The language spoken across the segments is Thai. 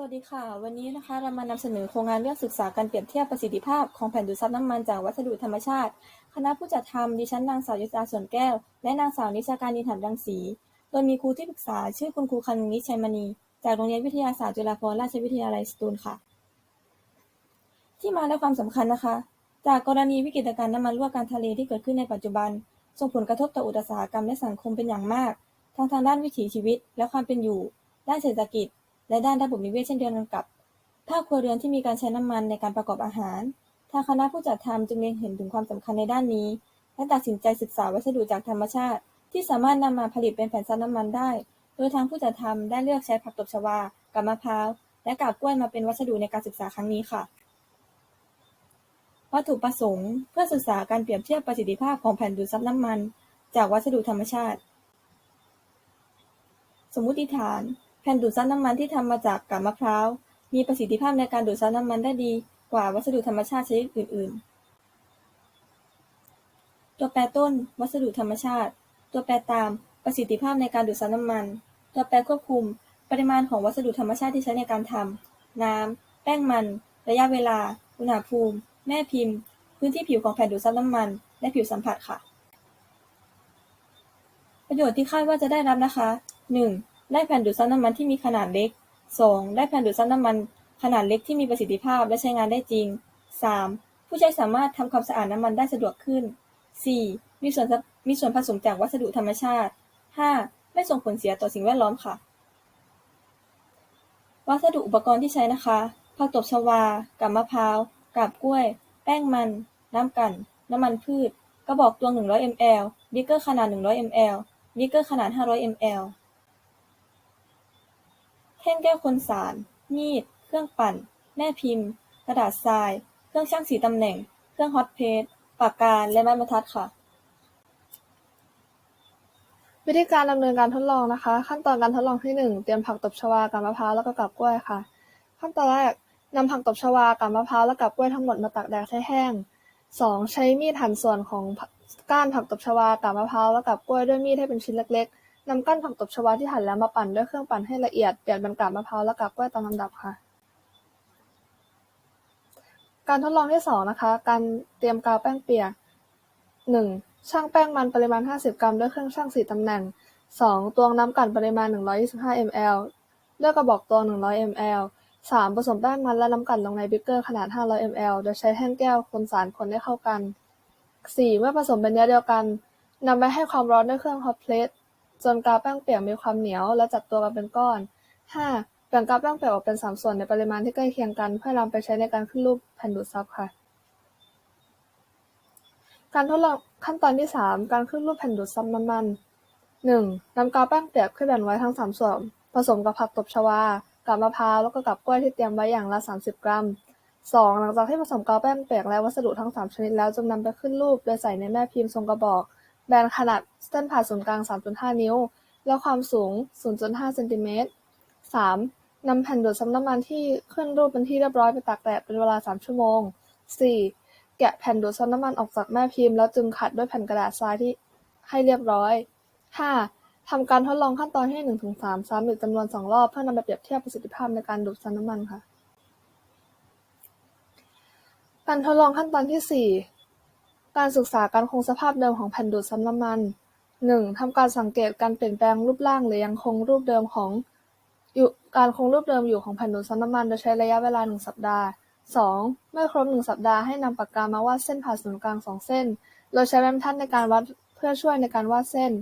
สวัสดีค่ะ วันนี้นะคะเรามานำเสนอโครงงานเรื่องศึกษาการเปรียบเทียบประสิทธิภาพของแผ่นดูดซับน้ำมันจากวัสดุธรรมชาติ คณะผู้จัดทำดิฉันนางสาวยศดาสวนแก้ว และนางสาวนิชาการนินหันรังสี โดยมีครูที่ปรึกษาชื่อคุณครูคันงนิชัยมณี จากโรงเรียนวิทยาศาสตร์จุฬาภรณราชวิทยาลัยสตูลค่ะ ที่มาและความสำคัญนะคะ จากกรณีวิกฤตการณ์น้ำมันรั่วการทะเลที่เกิดขึ้นในปัจจุบัน ส่งผลกระทบต่ออุตสาหกรรมและสังคมเป็นอย่างมาก ทั้งทางด้านวิถีชีวิต และความเป็นอยู่ ด้านเศรษฐกิจ และด้านระบบนิเวศเช่นเดียวกันกับภาคครัวเรือนที่มีการใช้น้ำมันในการประกอบอาหาร ทางคณะผู้จัดทำจึงเล็งเห็นถึงความสำคัญในด้านนี้ และตัดสินใจศึกษาวัสดุจากธรรมชาติ ที่สามารถนำมาผลิตเป็นแผ่นซับน้ำมันได้ โดยทางผู้จัดทำได้เลือกใช้ผักตบชวา กับมะพร้าว และกาบกล้วยมาเป็นวัสดุในการศึกษาครั้งนี้ค่ะ วัตถุประสงค์ เพื่อศึกษาการเปรียบเทียบประสิทธิภาพของแผ่นดูดซับน้ำมัน จากวัสดุธรรมชาติ สมมุติฐาน นดูดซับน้ำมันที่ทำมาจากกาบมะพร้าว มีประสิทธิภาพในการดูดซับน้ำมันได้ดีกว่าวัสดุธรรมชาติชนิดอื่น ๆ ตัวแปรต้น วัสดุธรรมชาติ ตัวแปรตาม ประสิทธิภาพในการดูดซับน้ำมัน ตัวแปรควบคุม ปริมาณของวัสดุธรรมชาติที่ใช้ในการทำน้ำ แป้งมัน ระยะเวลา อุณหภูมิ แม่พิมพ์ พื้นที่ผิวของแผ่นดูดซับน้ำมัน และผิวสัมผัสค่ะ ประโยชน์ที่คาดว่าจะได้รับนะคะ 1. ได้แผ่นดูดซับน้ำมันที่มีขนาดเล็ก 2. ได้แผ่นดูดซับน้ำมันขนาดเล็กที่มีประสิทธิภาพและใช้งานได้จริง 3. ผู้ใช้สามารถทำความสะอาดน้ำมันได้สะดวกขึ้น 4. มีส่วนมีส่วนผสมจากวัสดุธรรมชาติ 5. ไม่ส่งผลเสียต่อสิ่งแวดล้อมค่ะ วัสดุอุปกรณ์ที่ใช้นะคะผักตบชวากาบมะพร้าวกาบกล้วย แป้งมัน น้ำกัน น้ำมันพืช กระบอกตวง 100 ml บิ๊กเกอร์ขนาด 100 ml บิ๊กเกอร์ขนาด 500 ml แท่งแก้วคนสาร มีด เครื่องปั่น แม่พิมพ์ กระดาษทราย เครื่องชั่งสีตำแหน่ง เครื่องฮอตเพสปากกา และไม้บรรทัดค่ะ วิธีการดำเนินการทดลองนะคะ ขั้นตอนการทดลองที่ 1 เตรียมผักตบชวากับมะพร้าวแล้วก็กับกล้วยค่ะ ขั้นตอนแรกนำผักตบชวากับมะพร้าวและกับกล้วยทั้งหมดมาตากแดดให้แห้ง 2. ใช้มีดหั่นส่วนของก้านผักตบชวากับมะพร้าวและกับกล้วยด้วยมีดให้เป็นชิ้นเล็ก นำก้านผักตบชวาที่หั่นแล้วมาปั่นด้วยเครื่องปั่นให้ละเอียด เปลี่ยนเป็นกาบมะพร้าวและกับกล้วยตามลำดับค่ะ การทดลองที่2นะคะ การเตรียมกาวแป้งเปียก 1. ชั่งแป้งมันปริมาณ 50 กรัมด้วยเครื่องชั่งสีตำแหน่ง 2. ตวงน้ำกลั่นปริมาณ 125 ml เลือกกระบอกตวง 100 ml 3. ผสมแป้งมันและน้ำกลั่นลงในบิ๊กเกอร์ขนาด 500 ml โดยใช้แท่งแก้วคนสารคนให้เข้ากัน 4. เมื่อผสมเป็นเนื้อเดียวกันนำไปให้ความร้อนด้วยเครื่องฮอตเพลท จนกาวแป้งเปียกมีความเหนียวและจับตัวกันเป็นก้อน 5. แบ่งกาวแป้งเปียกออกเป็น 3 ส่วนในปริมาณที่ใกล้เคียงกัน เพื่อนำไปใช้ในการขึ้นรูปแผ่นดูดซับค่ะ การทดลองขั้นตอนที่ 3 การขึ้นรูปแผ่นดูดซับน้ำมัน 1. นำกาวแป้งเปียกขึ้นแบ่งไว้ทั้ง 3 ส่วน ผสมกับผักตบชวา กับมะพร้าวแล้วก็กับกล้วยที่เตรียมไว้อย่างละ 30 กรัม 2. หลังจากที่ผสมกาวแป้งเปียกและวัสดุทั้ง 3 ชนิดแล้วจึงนำไปขึ้นรูปโดยใส่ในแม่พิมพ์ทรงกระบอก แบนขนาดเส้นผ่าศูนย์กลาง 3.5 นิ้ว และความสูง 0.5 เซนติเมตร 3. นำแผ่นดูดซับน้ำมันที่ขึ้นรูปเป็นที่เรียบร้อยไปตากแดดเป็นเวลา 3 ชั่วโมง 4. แกะแผ่นดูดซับน้ำมันออกจากแม่พิมพ์แล้วจึงขัดด้วยแผ่นกระดาษทรายที่ให้เรียบร้อย 5. ทำการทดลองขั้นตอนที่1-3ซ้ำอีกจำนวน 2 รอบเพื่อนำไปเปรียบเทียบประสิทธิภาพในการดูดซับน้ำมันค่ะ การทดลองขั้นตอนที่ 4 การศึกษาการคงสภาพเดิมของแผ่นดูดซับน้ำมัน 1. ทำการสังเกตการเปลี่ยนแปลงรูปร่างหรือยังคงรูปเดิมของอยู่การคงรูปเดิมอยู่ของแผ่นดูดซับน้ำมัน โดยใช้ระยะเวลา1สัปดาห์ 2. เมื่อครบ1สัปดาห์ให้นำปากกามาวาดเส้นผ่าศูนย์กลาง2เส้น โดยใช้แม่บรรทัดในการวัดเพื่อช่วยในการวาดเส้น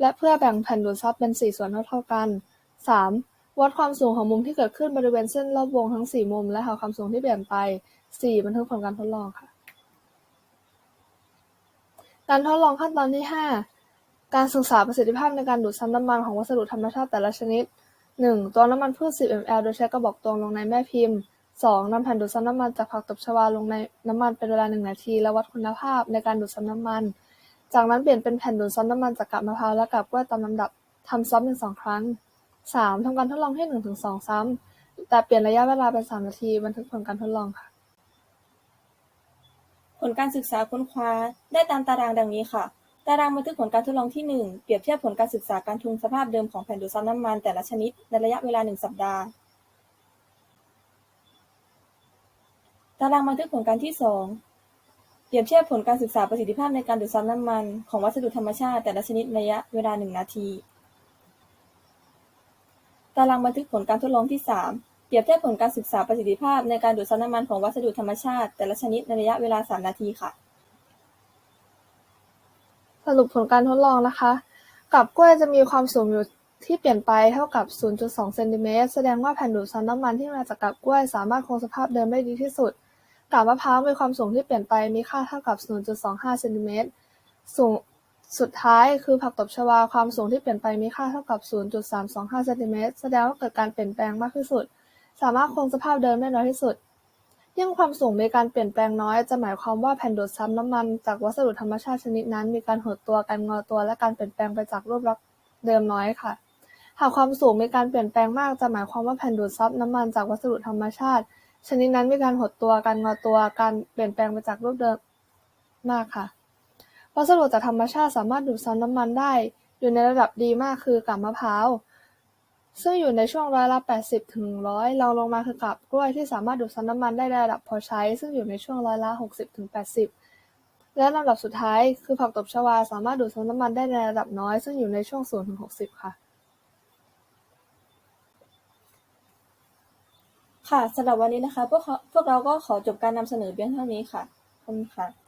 และเพื่อแบ่งแผ่นดูดซับเป็น 4 ส่วนเท่าๆกัน 3. วัดความสูงของมุมที่เกิดขึ้นบริเวณเส้นรอบวงทั้ง 4 มุม และหาความสูงที่เปลี่ยนไป 4. บันทึกผลการทดลองค่ะ การทดลองขั้นตอนที่5การศึกษาประสิทธิภาพในการดูดซับน้ำมันของวัสดุธรรมชาติแต่ละชนิด 1. ตวงน้ำมันพืช 10 ml โดยใช้กระบอกตวงลงในแม่พิมพ์ 2. นำแผ่นดูดซับน้ำมันจากผักตบชวาลงในน้ำมันเป็นเวลา1นาที และวัดคุณภาพในการดูดซับน้ำมัน จากนั้นเปลี่ยนเป็นแผ่นดูดซับน้ำมันจากกาบมะพร้าวและกาบกล้วยตามลำดับทำซ้ำเป็น2ครั้ง 3. ทำการทดลองที่1-2ซ้ำแต่เปลี่ยนระยะเวลาเป็น3นาที บันทึกผลการทดลองค่ะ ผลการศึกษาค้นคว้า ได้ตามตารางดังนี้ค่ะ ตารางบันทึกผลการทดลองที่ 1 เปรียบเทียบผลการศึกษาการทุงสภาพเดิมของแผ่นดูดซับน้ำมันแต่ละชนิดในระยะเวลา 1 สัปดาห์ ตารางบันทึกผลการที่ 2 เปรียบเทียบผลการศึกษาประสิทธิภาพในการดูดซับน้ำมัน ของวัสดุธรรมชาติแต่ละชนิดในระยะเวลา 1 นาที ตารางบันทึกผลการทดลองที่ 3 รียบเทียบผลการศึกษาประสิทธิภาพในการดูดซับน้ำมันของวัสดุธรรมชาติ แต่ละชนิดในระยะเวลาสามนาทีค่ะ สรุปผลการทดลองนะคะ กับกล้วยจะมีความสูงอยู่ที่เปลี่ยนไปเท่ากับ 0.2 เซนติเมตร แสดงว่าแผ่นดูดซับน้ำมันที่มาจากกับกล้วยสามารถคงสภาพเดิมได้ดีที่สุดกาบมะพร้าวมีความสูงที่เปลี่ยนไปมีค่าเท่ากับ 0.25 เซนติเมตร สูงสุดท้ายคือผักตบชวาความสูงที่เปลี่ยนไปมีค่าเท่ากับ 0.325 เซนติเมตร แสดงว่าเกิดการเปลี่ยนแปลงมากที่สุด สามารถคงสภาพเดิมได้น้อยที่สุด ยิ่งความสูงมีการเปลี่ยนแปลงน้อย จะหมายความว่าแผ่นดูดซับน้ำมันจากวัสดุธรรมชาติชนิดนั้น มีการหดตัว การงอตัว และการเปลี่ยนแปลงไปจากรูปลักษณ์เดิมน้อยค่ะ หากความสูงมีการเปลี่ยนแปลงมาก จะหมายความว่าแผ่นดูดซับน้ำมันจากวัสดุธรรมชาติ ชนิดนั้นมีการหดตัว การงอตัว การเปลี่ยนแปลงไปจากรูปเดิมมากค่ะ วัสดุจากธรรมชาติสามารถดูดซับน้ำมันได้ อยู่ในระดับดีมากคือกาบมะพร้าว ซึ่งอยู่ในช่วงร้อยละ80ถึง100รองลงมาคือกาบกล้วย ที่สามารถดูดซับน้ำมันได้ในระดับพอใช้ ซึ่งอยู่ในช่วงร้อยละ60ถึง80และลำดับสุดท้าย คือผักตบชวา สามารถดูดซับน้ำมันได้ในระดับน้อย ซึ่งอยู่ในช่วง0ถึง60ค่ะ ค่ะ สำหรับวันนี้นะคะ พวกเขาพวกเราก็ขอจบการนำเสนอเพียงเท่านี้ค่ะ ขอบคุณค่ะ